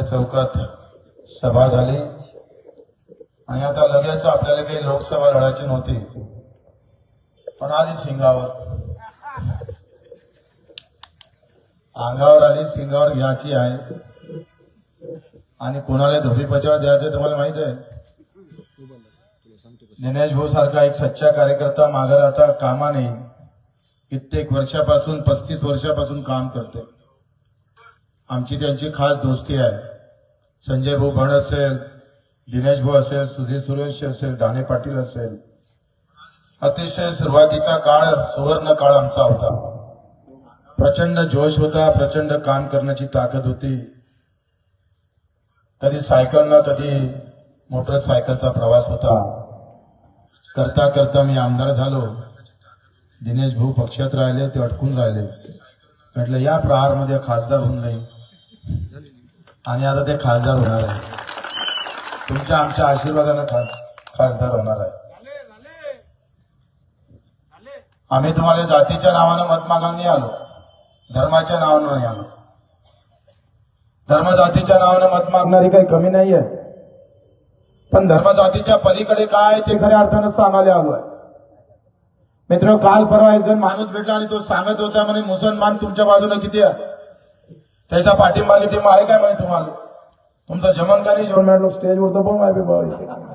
ठाकरे चौकात सभा झाली. आणि आता लगेच आपल्याला काही लोकसभा लढायची नव्हती. पण आली शिंगावर. अंगावर आली सिंगावर घ्यायची आहे. आणि कोणाला धोबी पचावर द्यायचं तुम्हाला माहीत आहे? दिनेश भाऊ सारखा एक सच्चा कार्यकर्ता माघार आता कामा नाही कित्येक वर्षापासून पस्तीस वर्षापासून काम करते आमची त्यांची खास दोस्ती आहे. संजय भाऊ भण असेल दिनेश भाऊ असेल सुधीर सुरेश असेल दाने पाटील असेल. अतिशय सुरुवातीचा काळ सुवर्ण काळ आमचा होता. प्रचंड जोश होता प्रचंड काम करण्याची ताकद होती. कधी सायकलनं कधी मोटरसायकलचा प्रवास होता. करता करता मी आमदार झालो. दिनेश भाऊ पक्षात राहिले ते अटकून राहिले. म्हटलं या प्रहारमध्ये खासदार होऊन जाईल आणि आता ते खासदार होणार आहे. तुमच्या आमच्या आशीर्वादानं खास खासदार होणार आहे. आम्ही तुम्हाला जातीच्या नावानं मत मागायला आलो. धर्माच्या नावानं नाही आलो. धर्म जातीच्या नावानं मत मागणारी काही कमी नाहीये. पण धर्म जातीच्या पलीकडे काय आहे ते खऱ्या अर्थानं सांगायला आलो आहे. मित्र काल परवा एक जण माणूस भेटला आणि तो सांगत होता म्हणे मुसलमान तुमच्या बाजूने किती आहे? त्याचा पाठिंबा गिटिंबा आहे काय म्हणे तुम्हाला? तुमचा जमन का नाही जेवण? मॅडम स्टेजवर तर आहे बाबा.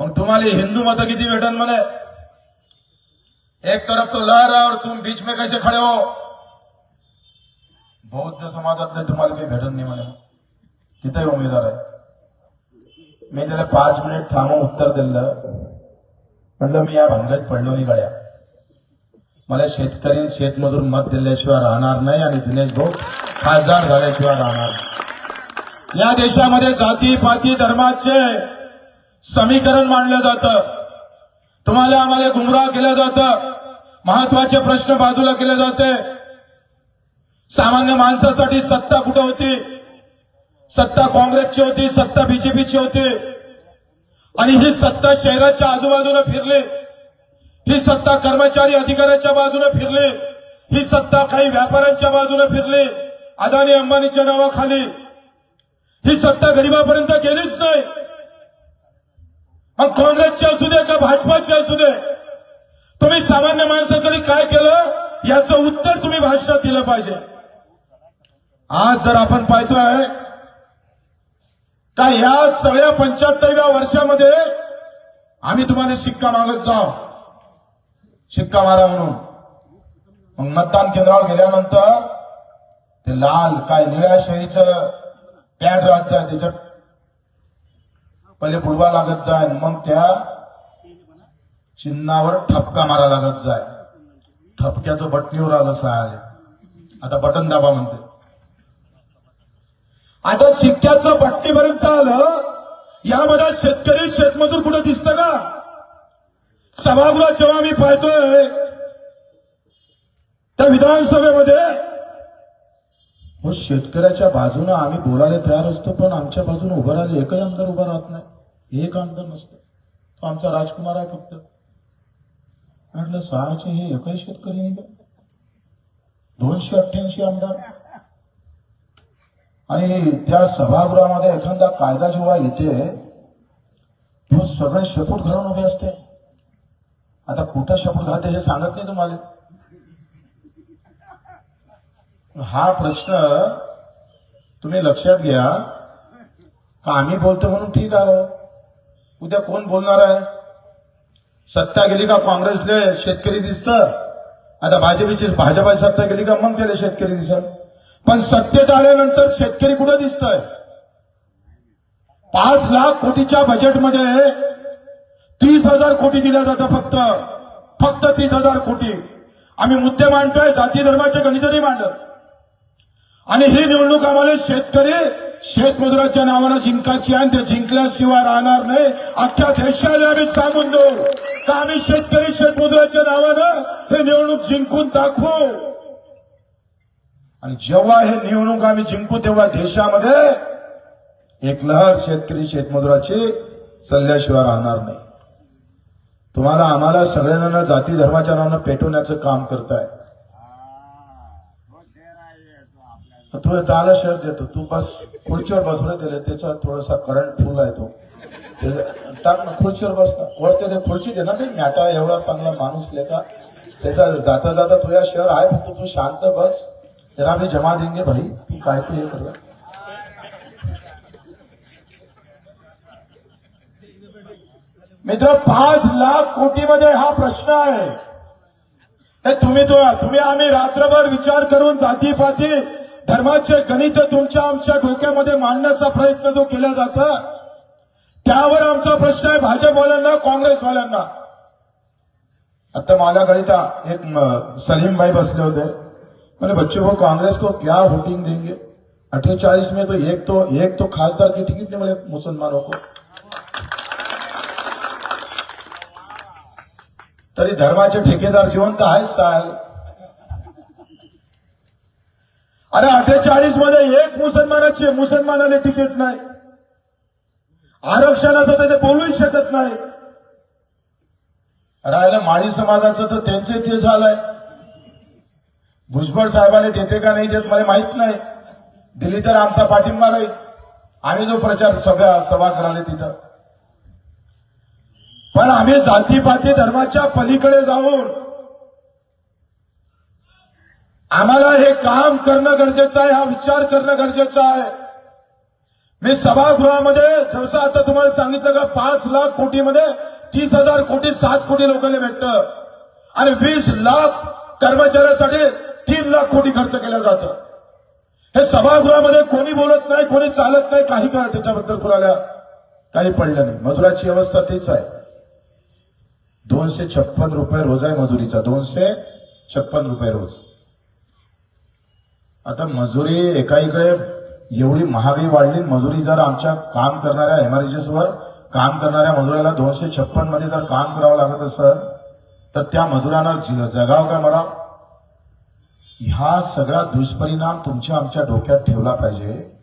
मग तुम्हाला हिंदू मत किती भेटन म्हणे? एक तरफ तो लहर है और तुम बीच में कैसे खड़े हो? बौद्ध समाजातले तुम्हाला काही भेटन नाही म्हणे. तिथे उमेदवार आहे. मी त्याला पाच मिनिट थांबून उत्तर दिलं. म्हटलं मी या भानगडीत पडलो नाही गड्या. मला शेतकरी शेतमजूर मत दिल्याशिवाय राहणार नाही आणि दिनेश भाऊ खासदार झाल्याशिवाय राहणार या देशामध्ये जाती पाती धर्माचे समीकरण मांडलं जातं. तुम्हाला आम्हाला गुमराह केलं जातं. महत्त्वाचे प्रश्न बाजूला केले जाते. सामान्य माणसासाठी सत्ता कुठं होती? सत्ता काँग्रेसची होती सत्ता बीजेपीची होती. आणि ही सत्ता शहराच्या आजूबाजूला फिरली. ही सत्ता कर्मचारी अधिकाऱ्याच्या बाजूने फिरली. ही सत्ता काही व्यापाऱ्यांच्या बाजूने फिरली. अदानी अंबानीच्या नावाखाली. ही सत्ता गरिबापर्यंत गेलीच नाही. मग काँग्रेसची असू दे का भाजपाची असू दे तुम्ही सामान्य माणसाकडे काय केलं? याचं उत्तर तुम्ही भाषणात दिलं पाहिजे. आज जर आपण पाहतोय का या सगळ्या पंच्याहत्तरव्या वर्षामध्ये आम्ही तुम्हाला शिक्का मागत जाऊ. शिक्का मारा म्हणून. मग मतदान केंद्रावर गेल्यानंतर ते लाल काय निळ्या शाहीचं पॅड राहत जाय त्याच्यात पहिले बुडवा लागत जाय मग त्या चिन्हावर ठपका मारा लागत जाय. ठपक्याचं बटणीवर आलं सहायला आता बटन दाबा म्हणते. आता शिक्क्याचं बटणीपर्यंत आलं यामध्ये शेतकरी शेतमजूर कुठं दिसतं का? सभागृहात जेव्हा आम्ही पाहतोय त्या विधानसभेमध्ये मग शेतकऱ्याच्या बाजूने आम्ही बोलायला तयार असतो पण आमच्या बाजूने उभं राहिले एकही आमदार उभा राहत नाही. एक आमदार नसतो. तो आमचा राजकुमार आहे फक्त. म्हटलं सहाचे हे एकही शेतकरी नाही. दोनशे अठ्ठ्याऐंशी आमदार. आणि त्या सभागृहामध्ये एखादा कायदा जेव्हा येते तो सगळे शेपूट घालून उभे असते. आता कुठं शब्द घालते हे सांगत नाही तुम्हाला. हा प्रश्न तुम्ही लक्षात घ्या. का आम्ही बोलतो म्हणून ठीक आहे? उद्या कोण बोलणार आहे? सत्ता गेली का काँग्रेसले? शेतकरी दिसत. आता भाजपची भाजपा सत्ता गेली का मग त्याला शेतकरी दिसत? पण सत्तेत आल्यानंतर शेतकरी कुठं दिसतोय? पाच लाख कोटीच्या बजेटमध्ये तीस हजार कोटी दिल्या जातं फक्त. फक्त तीस हजार कोटी. आम्ही मुद्दे मांडतोय जाती धर्माचे गणित मांडत. आणि ही निवडणूक आम्हाला शेतकरी शेतमजुराच्या नावानं जिंकायची आणि ते जिंकल्याशिवाय राहणार नाही. अख्ख्या देशाला आम्ही सांगून देऊ का आम्ही शेतकरी शेतमजुराच्या नावानं हे निवडणूक जिंकून दाखवू आणि जेव्हा हे निवडणूक आम्ही जिंकू तेव्हा देशामध्ये एक लहर शेतकरी शेतमजुराची सल्ल्याशिवाय राहणार नाही. तुम्हाला आम्हाला सगळ्यांना जाती धर्माच्या नावानं पेटवण्याचं काम करताय. तू त्याला शेअर देतो. तू बस खुर्चीवर बसलं त्याला. त्याचा थोडासा करंट फुल आहे तो. टाक ना खुर्चीवर बस ना. वरती ते खुर्ची दे ना मी आता एवढा चांगला माणूस लेका त्याचा जाता जाता तुझ्या शेअर आहे फक्त तू शांत बस. त्याला आम्ही जमा देंगे भाई. तू काय तू हे मित्र पाच लाख कोटीमध्ये हा प्रश्न आहे. हे तुम्ही तो तुम्ही आम्ही रात्रभर विचार करून जातीपाती धर्माचे गणित तुमच्या आमच्या डोक्यामध्ये मांडण्याचा प्रयत्न जो केला जातो त्यावर आमचा प्रश्न आहे भाजपवाल्यांना काँग्रेसवाल्यांना. आता मला गणिता एक सलीम भाई बसले होते. म्हणजे बच्चे को कांग्रेस को क्या वोटिंग देंगे? अठ्ठेचाळीस में तो एक तो एक तो खासदार की टिकट नहीं मिले मुसलमानों को. तरी धर्माचे ठेकेदार जिवंत आहेत साहेब. अरे अठ्ठेचाळीसमध्ये एक मुसलमानाचे मुसलमानाने तिकीट नाही. आरक्षणाचं तर ते बोलूच शकत नाही. राहिलं माळी समाजाचं तर त्यांचे ते झालंय. भुजबळ साहेबांनी देते का नाही देत मला माहीत नाही. दिली तर आमचा पाठिंबा राहील. आम्ही जो प्रचार सभा सभा कराले तिथं पण आम्ही जातीपाती धर्माच्या पलीकडे जाऊन आम्हाला हे काम करणं गरजेचं आहे हा विचार करणं गरजेचं आहे. मी सभागृहामध्ये जसं आता तुम्हाला सांगितलं का पाच लाख कोटीमध्ये तीस हजार कोटी सात कोटी लोकांना भेटतं. आणि वीस लाख कर्मचाऱ्यासाठी तीन लाख कोटी खर्च केलं जातं. हे सभागृहामध्ये कोणी बोलत नाही कोणी चालत नाही काही करा त्याच्याबद्दल कुणाला काही पडलं नाही. मजुराची अवस्था तीच आहे. दोनशे छप्पन रुपये रोज आहे मजुरीचा. दोनशे छप्पन रुपये रोज. आता मजुरी एका इकडे एवढी महागाई वाढली मजुरी जर आमच्या काम करणाऱ्या एमआरजीएस काम करणाऱ्या मजुराला दोनशे छप्पनमध्ये जर काम करावं लागत असेल तर त्या मजुरांना ज- जगाव का मला? ह्या सगळा दुष्परिणाम तुमच्या आमच्या डोक्यात ठेवला पाहिजे.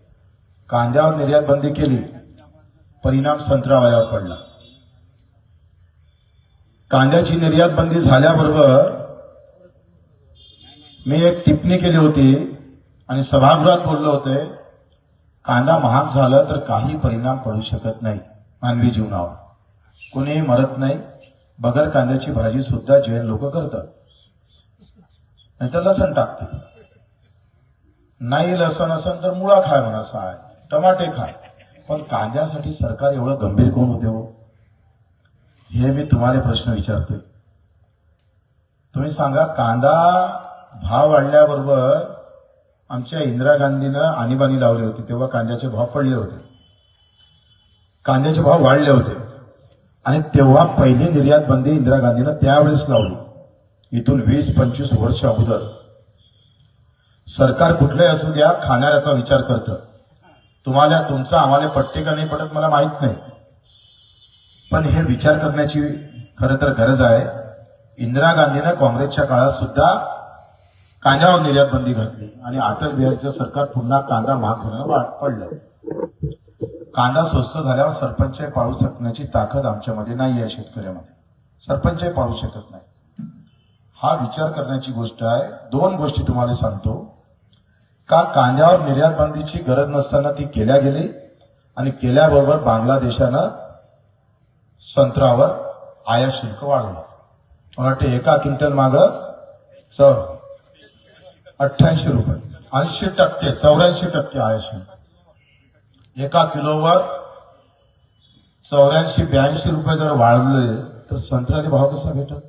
कांद्यावर निर्यात बंदी केली परिणाम संत्र्यावाल्यावर पडला. कांद्याची निर्यात बंदी झाल्याबरोबर मी एक टिप्पणी केली होती आणि सभागृहात बोललो होते कांदा महाग झाला तर काही परिणाम पडू शकत नाही मानवी जीवनावर. कोणीही मरत नाही बगर कांद्याची भाजी सुद्धा जैन लोक करतात. नाही तर लसण टाकते. नाही लसण असेल तर मुळा खाय म्हणा आहे टमाटे खाय. पण कांद्यासाठी सरकार एवढं गंभीर कोण होते हो? हे मी तुम्हाला प्रश्न विचारते तुम्ही सांगा कांदा भाव वाढल्याबरोबर आमच्या इंदिरा गांधीनं आणीबाणी लावली होती तेव्हा कांद्याचे भाव पडले होते. कांद्याचे भाव वाढले होते. आणि तेव्हा पहिली निर्यात बंदी इंदिरा गांधीनं त्यावेळेस लावली. इथून वीस पंचवीस वर्ष अगोदर. सरकार कुठलंही असू द्या खाणाऱ्याचा विचार करतं. तुम्हाला तुमचं आम्हाला पटते का नाही पडत मला माहीत नाही. पण हे विचार करण्याची खरं तर गरज आहे. इंदिरा गांधीनं काँग्रेसच्या काळात सुद्धा कांद्यावर निर्यात बंदी घातली आणि अटल बिहारीचं सरकार पुन्हा कांदा महाग होण्याला वाट पडलं. कांदा स्वस्त झाल्यावर सरपंच पाळू शकण्याची ताकद आमच्यामध्ये नाही आहे शेतकऱ्यामध्ये. सरपंच पाळू शकत नाही. हा विचार करण्याची गोष्ट आहे. दोन गोष्टी तुम्हाला सांगतो. का कांद्यावर निर्यात बंदीची गरज नसताना ती केल्या गेली आणि केल्याबरोबर बांगलादेशानं संत्र्यावर आयात शुल्क वाढवलं. मला वाटतं एका क्विंटल माग च अठ्ठ्याऐंशी रुपये. ऐंशी टक्के चौऱ्याऐंशी टक्के आयात शुल्क एका किलोवर चौऱ्याऐंशी ब्याऐंशी रुपये जर वाढवले तर संत्र्याने भाव कसा भेटत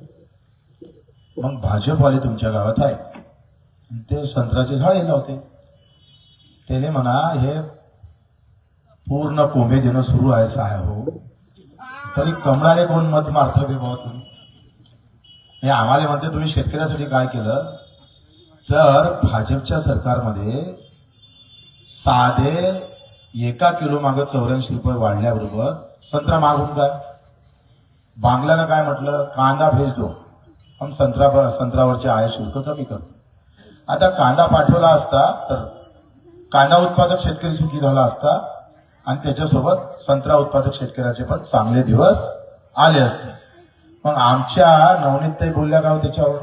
मग भाजपवाले तुमच्या गावात आहे. ते संत्र्याचे झाडे लावते. त्याने म्हणा हे पूर्ण कोंबे देणं सुरू आहे साहेब हो. तरी कमळाने कोण मत मारतो बे भाऊ तुम्ही हे आम्हाला म्हणते तुम्ही शेतकऱ्यासाठी काय केलं? तर भाजपच्या सरकारमध्ये साधे एका किलो मागं चौऱ्याऐंशी रुपये वाढल्याबरोबर संत्रा मागून काय? बांगल्यानं काय म्हटलं? कांदा भेज दो. हम संत्रा संत्र्यावरचे आयात शुल्क कमी करतो आता कांदा पाठवला असता तर कांदा उत्पादक शेतकरी सुखी झाला असता आणि त्याच्यासोबत संत्रा उत्पादक शेतकऱ्याचे पण चांगले दिवस आले असते. मग आमच्या नवनीतताई बोलल्या का हो त्याच्यावर?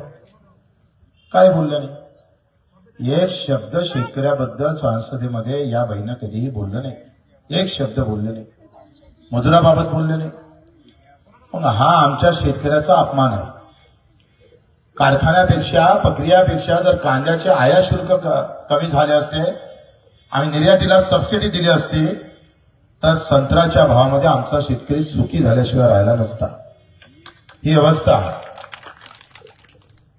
काय बोलल्या नाही? एक शब्द शेतकऱ्याबद्दल संसदेमध्ये या बहिणं कधीही बोललं नाही. एक शब्द बोलले नाही. मजुराबाबत बोलले नाही. मग हा आमच्या शेतकऱ्याचा अपमान आहे. कारखान्यापेक्षा प्रक्रियापेक्षा जर कांद्याचे आयात शुल्क कमी झाले असते आणि निर्यातीला सबसिडी दिली असती तर संत्र्याच्या भावामध्ये आमचा शेतकरी सुखी झाल्याशिवाय राहिला नसता. ही अवस्था आहे.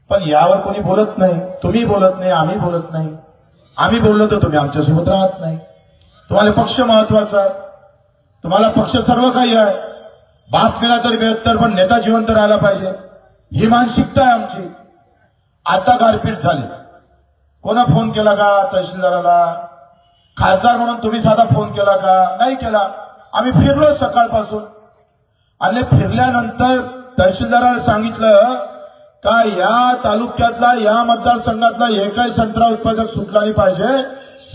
पण यावर कोणी बोलत नाही. तुम्ही बोलत नाही आम्ही बोलत नाही. आम्ही बोललो तर तुम्ही आमच्यासोबत राहत नाही. तुम्हाला पक्ष महत्त्वाचा आहे. तुम्हाला पक्ष सर्व काही आहे. बाप मिळा तर बेहत्तर पण नेता जिवंत राहायला पाहिजे. ही मानसिकता आहे आमची. आता गारपीट झाली. कोणा फोन केला का तहसीलदाराला? खासदार म्हणून तुम्ही साधा फोन केला का? नाही केला. आम्ही फिरलो सकाळपासून. आणि फिरल्यानंतर तहसीलदाराला सांगितलं का या तालुक्यातला या मतदारसंघातला एकही संत्रा उत्पादक सुटला नाही पाहिजे.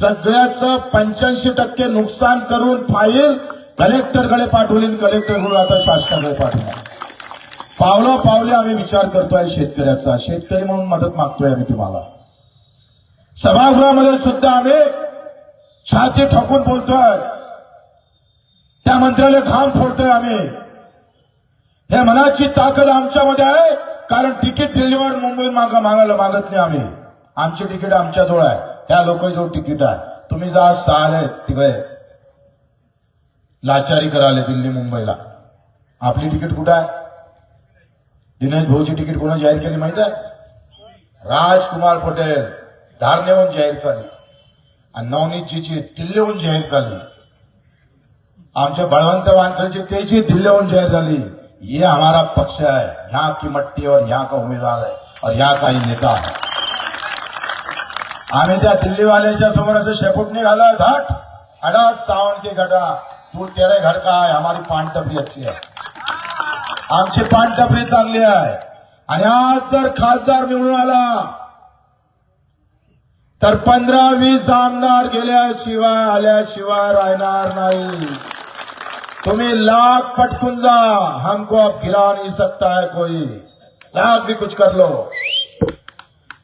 सगळ्याचं पंच्याऐंशी टक्के नुकसान करून फाईल कलेक्टरकडे पाठवली कलेक्टरकडून आता शासनाकडे पाठवली. पावला पावले आम्ही विचार करतोय शेतकऱ्याचा. शेतकरी म्हणून मदत मागतोय आम्ही तुम्हाला. सभागृहामध्ये सुद्धा आम्ही छाती ठोकून बोलतोय. त्या मंत्र्याला घाम फोडतोय आम्ही. हे मनाची ताकद आमच्यामध्ये आहे कारण तिकीट दिल्लीवर मुंबईत माग मागायला मागत नाही आम्ही. आमची तिकीट आमच्याजवळ आहे. त्या लोकांजवळ तिकीट आहे. तुम्ही जा सहाले तिकडे. लाचारी कराले दिल्ली मुंबईला. आपली तिकीट कुठं आहे? दिनेश भाऊची तिकीट कोणा जाहीर केली माहीत आहे? राजकुमार पटेल धारणेहून जाहीर झाली. नवनीतजीची दिल्लीहून जाहीर झाली. आमच्या बळवंत वानकरची तेजी दिल्लीहून जाहीर झाली. ये हमारा पक्ष आहे. ह्या की मट्टी और यहाँ का उमेदवार आहे? और यहाँ काही नेता आहे. आम्ही त्या दिल्लीवाल्याच्या समोर असं शेपूट निघाला धाट अडा सावन की गटा तू तेरे घर का आहे? हमारी पानटपरी अच्छी आहे. आमची पानटपरी चांगली आहे. आणि आज जर खासदार निवडून आला तर पंधरा वीस आमदार गेल्याशिवाय आल्याशिवाय राहणार नाही. तुम्ही लाख पटकून जा हमको अब गिरा नाही सकता है कोई. लाख भी कुछ कर लो.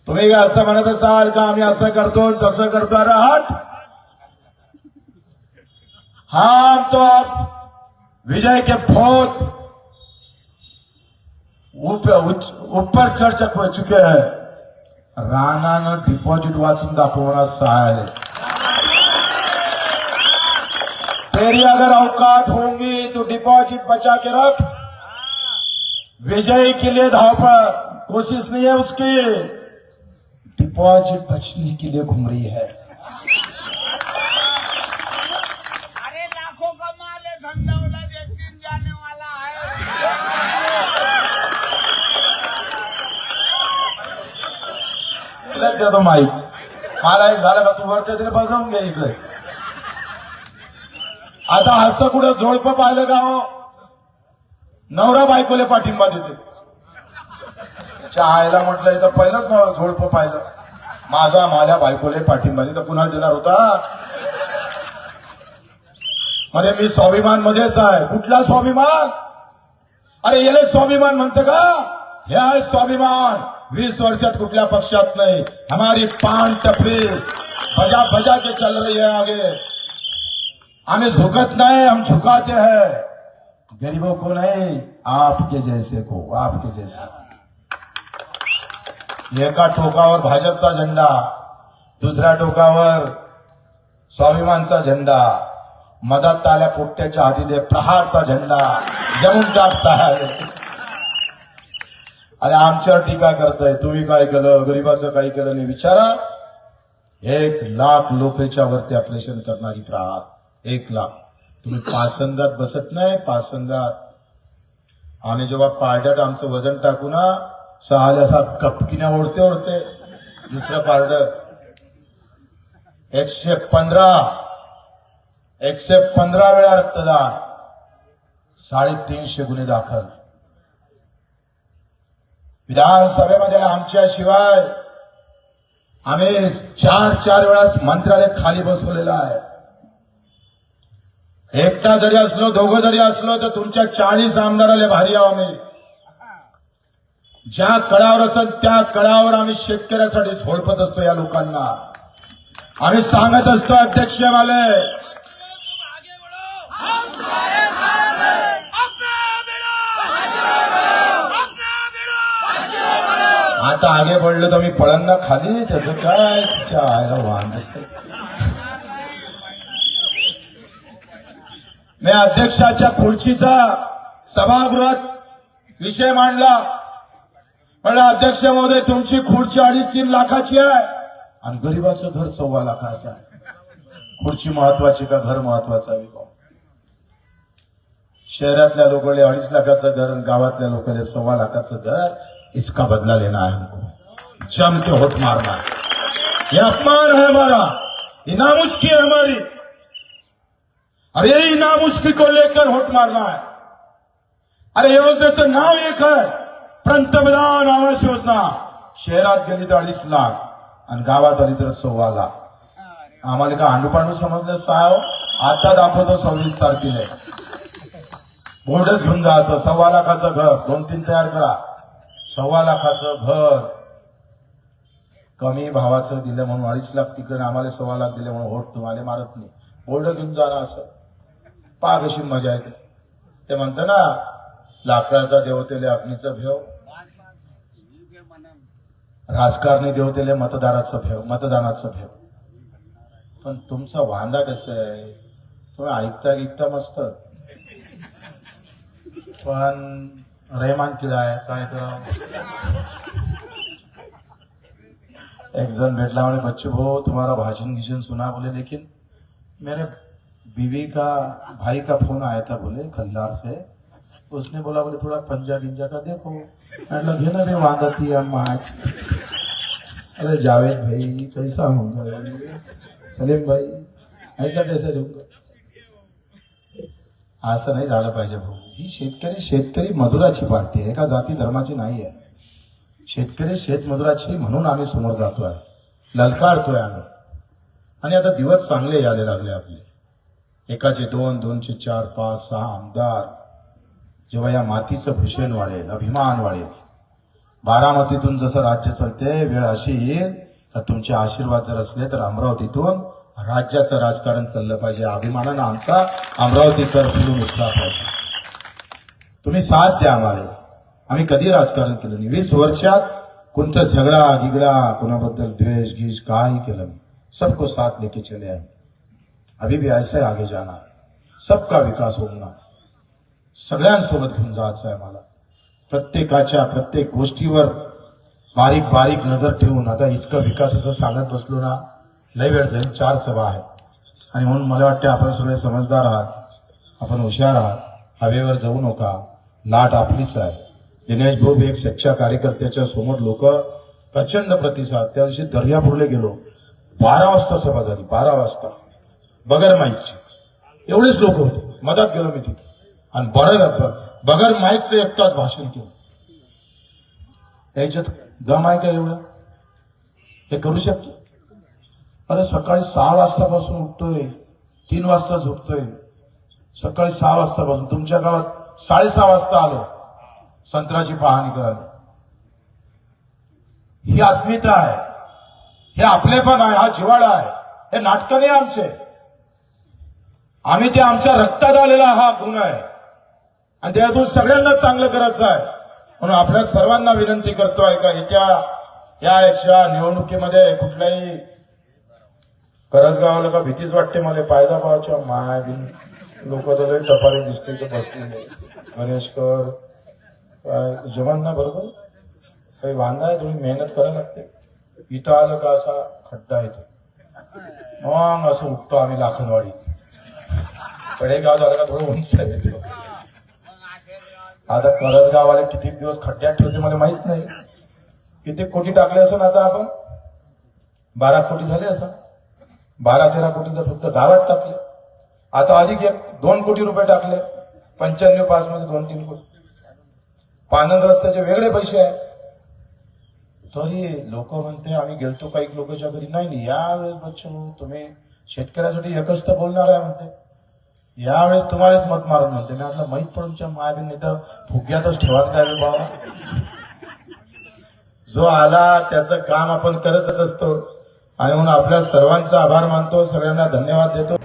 तुम्ही असं म्हणत असाल का आम्ही असं करतो तसं करतो? अरे हट. हम तो आप विजय के बहुत ऊपर ऊपर चर्चा हो चुके हैं. राणानं डिपॉझिट वाचून दाखवणार सहायले तेरी अगर औकात होंगी तो डिपॉजिट बचा के रख. विजय के लिए धाव पर. कोशिश नहीं है उसकी. डिपॉजिट बचने के लिए घूम रही है. इकडे देतो माईक मला एक झालं का तू वरते तरी बजावून घे इकडे. आता असं कुठं? जोडपं पाहिलं का हो? नवरा बायकोले पाठिंबा देते. आईला म्हटलं इथं पहिलंच न पाहिलं. माझा माझ्या बायकोले पाठिंबा तर कुणाला देणार होता. मध्ये मी स्वाभिमान मध्येच आहे. कुठला स्वाभिमान? अरे याला स्वाभिमान म्हणतं का? हे आहे स्वाभिमान. वीस वर्षात कुठल्या पक्षात नाही. हमारी पान टपरी बजा बजा के चल रही है आगे. हमें झुकत नहीं, हम झुकाते हैं. गरीबों को नहीं, आपके जैसे को, आपके जैसे एका टोकावर भाजपचा झेंडा दुसऱ्या टोकावर स्वाभिमानचा झेंडा मदत आल्या पोट्याच्या हातीने प्रहारचा झेंडा, जमून टाकता आहे आणि आमच्यावर टीका करताय? तुम्ही काय केलं? गरीबाचं काय केलं? नाही विचारा. एक लाख लोकेच्या वरती ऑपरेशन करणारी प्रहार एक लाख. तुम्ही पासंगात बसत नाही. पासंगात आम्ही जेव्हा पारड्यात आमचं वजन टाकू ना सहाला असा कपकिन्या ओढते ओढते. दुसरं पारड. एकशे पंधरा. एकशे पंधरा वेळा रक्तदान. साडेतीनशे गुन्हे दाखल. विधानसभेमध्ये आमच्याशिवाय आम्ही चार चार वेळा मंत्रालय खाली बसवलेलं आहे. एकटा जरी असलो दोघं जरी असलो तर तुमच्या चाळीस आमदाराले भारी आहो आम्ही. ज्या कळावर असेल त्या कळावर आम्ही शेतकऱ्यासाठी झोडपत असतो या लोकांना. आम्ही सांगत असतो अध्यक्ष माले आता आगे पडलो तर मी पळांना खाली त्याचं काय तिच्या आयला वाहन मी अध्यक्षाच्या खुर्चीचा सभागृहात विषय मांडला. म्हणलं अध्यक्ष महोदय तुमची खुर्ची अडीच तीन लाखाची आहे. आणि गरीबाचं घर सव्वा लाखाचं आहे. खुर्ची महत्वाची का घर महत्वाचं आहे शहरातल्या लोकांना अडीच लाखाचं घर आणि गावातल्या लोकांना सव्वा लाखाचं घर. इसका बदला लेना है हमको। जम के होट मारना है। यह अपमान है हमारा। ये नामुष्की है हमारी। और यही नामुष्की को लेकर होट मारना है। अरे योजनेचं नाव एक आहे पंतप्रधान आवास योजना। शहरात गेली तर अडीच लाख। आणि गावात दरिद्र सव्वा लाख। आम्हाला का आंडूपांडू समजलं साव हो? आता दाखवतो सव्वीस तारखेला. बोर्डच घेऊन जायचं. सव्वा लाखाचं घर. दोन तीन तयार करा. सव्वा लाखाचं घर कमी भावाचं दिलं म्हणून अडीच लाख तिकडे आम्हाला सव्वा लाख दिले म्हणून होत तुम्हाला मारत नाही. बोर्ड घेऊन जाणं असं. पा कशी मजा येते. ते म्हणतं ना लाकडाचा देवतेले अग्नीचं भेव. राजकारणी देवतेले मतदाराचं भेव मतदानाचं भेव. पण तुमचा वांदा कसं आहे? तुम्ही ऐकता ऐकता मस्त. पण रहमान किडा आहे काय करावं एक जन बैठला बोले, बच्चों भाऊ तुम्हारा भाषण गिशन सुना? बोले, लेकिन मेरे बीवी का, भाई का फ़ोन आया था, बोले, खल्लार से। उसने बोला, बोले, थोड़ा पंजा गिंजा का देखो। मैं घे ना रे वांदा थी अम्मा आज। अरे जावेद भाई, कैसा होगा ये? सलीम भाई, ऐसा कैसे होगा असं नाही झालं पाहिजे भाऊ. ही शेतकरी शेतकरी मजुराची पार्टी आहे. का जाती धर्माची नाही आहे. शेतकरी शेतमजुराची म्हणून आम्ही समोर जातो आहे ललकारतोय आम्ही. आणि आता दिवस चांगले यायला लागले आपले. एकाचे दोन दोनचे चार पाच सहा आमदार. जेव्हा या मातीचं भूषण वाढेल अभिमान वाढेल. बारामतीतून जसं राज्य चालते वेळ अशी येईल तर तुमचे आशीर्वाद जर असले तर अमरावतीतून राज्याचं राजकारण चाललं पाहिजे. अभिमानानं आमचा अमरावतीकर फुलून उठला पाहिजे. तुम्ही साथ द्या आम्हाला. आम्ही कधी राजकारण केलं नाही. वीस वर्षात कोणचा झगडा गिगडा कोणाबद्दल द्वेष गीष काही केलं नाही. सबको साथ लेके चले आए. अभी भी ऐसे आगे जाना है. सबका विकास होणार सगळ्यांसोबत घेऊन जायचं आहे मला प्रत्येकाच्या प्रत्येक गोष्टीवर बारीक बारीक नजर ठेवून आता इतकं विकासाचं सांगत बसलो ना लय वेळ जाईल चार सभा आहेत. आणि म्हणून मला वाटते आपण सगळे समजदार आहात आपण हुशार आहात हवेवर जाऊ नका लाट आपलीच आहे. दिनेश भाऊ एक सच्च्या कार्यकर्त्याच्या समोर लोक प्रचंड प्रतिसाद त्या दिवशी दर्यापूरला गेलो. बारा वाजता सभा झाली बारा वाजता. बगर माईकची. एवढेच लोक होते. मदत गेलो मी तिथे. आणि बरं बगर माईकचं एक तास भाषण केलं. याच्यात दम आहे का एवढं? हे करू शकतो? अरे सकाळी सहा वाजतापासून उठतोय तीन वाजता झोपतोय. सकाळी सहा वाजतापासून. तुमच्या गावात साडेसहा वाजता आलो. संत्राची पाहणी करायला. ही आत्मीयता आहे. हे आपलेपण आहे. हा जिवाळा आहे. हे नाटक नाही आमचे. आम्ही ते आमच्या रक्तात आलेला हा गुण आहे. आणि त्यातून सगळ्यांना चांगलं करायचं आहे. म्हणून आपल्या सर्वांना विनंती करतो आहे का येत्या या याच्या निवडणुकीमध्ये कुठल्याही करजगावाला का भीतीच वाटते मला. पायदा पावाच्या माय बिन लोक तर लय टपारी दिसते तर बसलेले. गणेशकर काय जवान ना बरोबर? काही वांदा आहे थोडी मेहनत करायला लागते. इथं आलं का असा खड्डा येतो मग असं उठतो आम्ही लाखनवाडी पडेगाव झालं का थोडं उंच आहे आता करसगाववाले किती दिवस खड्ड्यात ठेवते मला माहीत नाही. किती कोटी टाकले असं आता आपण? बारा कोटी झाले असं. बारा तेरा कोटी तर फक्त गावात टाकले. आता अधिक एक दोन कोटी रुपये टाकले. पंच्याण्णव पाच मध्ये दोन तीन कोटी. पानंद रस्त्याचे वेगळे पैसे आहे तरी लोक म्हणते आम्ही गेलतो काही लोकांच्या घरी? नाही नाही. यावेळेस बच्चू तुम्ही शेतकऱ्यासाठी एकच तर बोलणार आहे म्हणते. यावेळेस तुम्हालाच मत मारून म्हणते. मी म्हटलं माहीत पडूनच्या मायाबीन तर फुग्यातच ठेवा काय रे बाबा? जो आला त्याचं काम आपण करतच असतो. आणि म्हणून आपल्या सर्वांचा आभार मानतो सगळ्यांना धन्यवाद देतो.